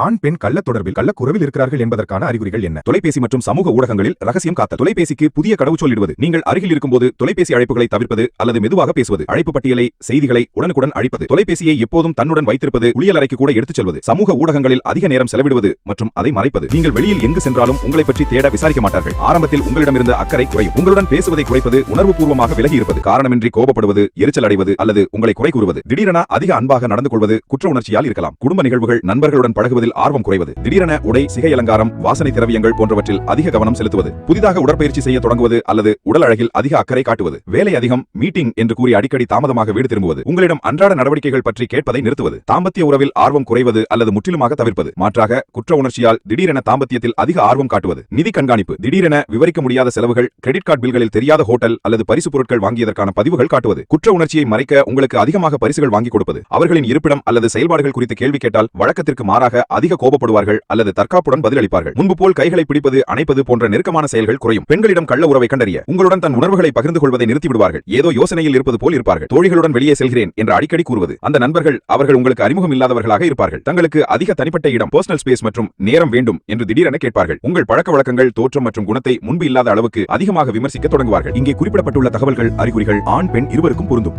ஆண் பெண் கள்ள தொடர்பில் கள்ளக்குறவில் இருக்கிறார்கள் என்பதற்கான அறிகுறிகள் என்ன? தொலைபேசி மற்றும் சமூக ஊடகங்களில் ரகசியம் காத்த தொலைபேசிக்கு புதிய கடவுச்சொல் இடுவது நீங்கள் அருகில் இருக்கும்போது தொலைபேசி அழைப்புகளை தவிர்ப்பது அல்லது மெதுவாக பேசுவது. அழைப்பு பட்டியலை செய்திகளை உடனுக்குடன் அழிப்பது. தொலைபேசியை எப்போதும் தன்னுடன் வைத்திருப்பது குளியல் அறைக்கு கூட எடுத்துச் செல்வது. சமூக ஊடகங்களில் அதிக நேரம் செலவிடுவது மற்றும் அதை மறைப்பது. நீங்கள் வெளியில் எங்கு சென்றாலும் உங்களை பற்றி தேட விசாரிக்க மாட்டார்கள். ஆரம்பத்தில் உங்களிடமிருந்த அக்கறை குறையும். உங்களுடன் பேசுவதை குறைப்பது உணர்வுபூர்வமாக விலகி இருப்பது காரணமின்றி கோபப்படுவது எரிச்சல் அடைவது அல்லது உங்களை குறை கூறுவது. திடீரென அதிக அன்பாக நடந்து கொள்வது குற்ற உணர்ச்சியால் இருக்கலாம். குடும்ப நிகழ்வுகள் நண்பர்களுடன் பழகுவதில் ஆர்வம் குறைவது திடீரென உடை சிகை அலங்காரம் வாசனை திரவியங்கள் போன்றவற்றில் அதிக கவனம் செலுத்துவது புதிதாக உடற்பயிற்சி செய்ய தொடங்குவது அல்லது உடல் அழகில் அதிக அக்கறை காட்டுவது வேலை அதிகம் மீட்டிங் என்று கூறி அடிக்கடி தாமதமாக வீடு திரும்புவது உங்களிடம் அன்றாட நடவடிக்கைகள் பற்றி கேட்பதை நிறுத்துவது தாம்பத்திய உறவில் ஆர்வம் குறைவது அல்லது முற்றிலுமாக தவிர்ப்பது மாற்றாக குற்ற உணர்ச்சியால் திடீரென தாம்பத்தியத்தில் அதிக ஆர்வம் காட்டுவது நிதி கண்காணிப்பு திடீரென விவரிக்க முடியாத செலவுகள் கிரெடிட் கார்டு பில்களில் தெரியாத ஹோட்டல் அல்லது பரிசு பொருட்கள் வாங்கியதற்கான பதிவுகள் காட்டுவது குற்ற உணர்ச்சியை மறைக்க உங்களுக்கு அதிகமாக பரிசுகள் வாங்கி கொடுப்பது அவர்களின் இருப்பிடம் அல்லது செயல்பாடுகள் குறித்து கேள்வி கேட்டால் வழக்கத்திற்கு மாறாக அதிக கோபப்படுவார்கள் அல்லது தற்காப்புடன் பதிலளிப்பார்கள். முன்பு போல் கைகளை பிடிப்பது அணைப்பது போன்ற நெருக்கமான செயல்கள் குறையும். பெண்களிடம் கள்ள உறவை கண்டறிய உங்களுடன் தன் உணர்வுகளை பகிர்ந்து கொள்வதை நிறுத்திவிடுவார்கள். ஏதோ யோசனையில் இருப்பது போல் இருப்பார்கள். தோழிகளுடன் வெளியே செல்கிறேன் என்று அடிக்கடி கூறுவது. அந்த நண்பர்கள் அவர்கள் உங்களுக்கு அறிமுகம் இல்லாதவர்களாக இருப்பார்கள். தங்களுக்கு அதிக தனிப்பட்ட இடம் பர்சனல் ஸ்பேஸ் மற்றும் நேரம் வேண்டும் என்று திடீரென கேட்பார்கள். உங்கள் பழக்க வழக்கங்கள் தோற்றம் மற்றும் குணத்தை முன்பு இல்லாத அளவுக்கு அதிகமாக விமர்சிக்க தொடங்குவார்கள். இங்கே குறிப்பிடப்பட்டுள்ள தகவல்கள் அறிகுறிகள் ஆண் பெண் இருவருக்கும் பொருந்தும்.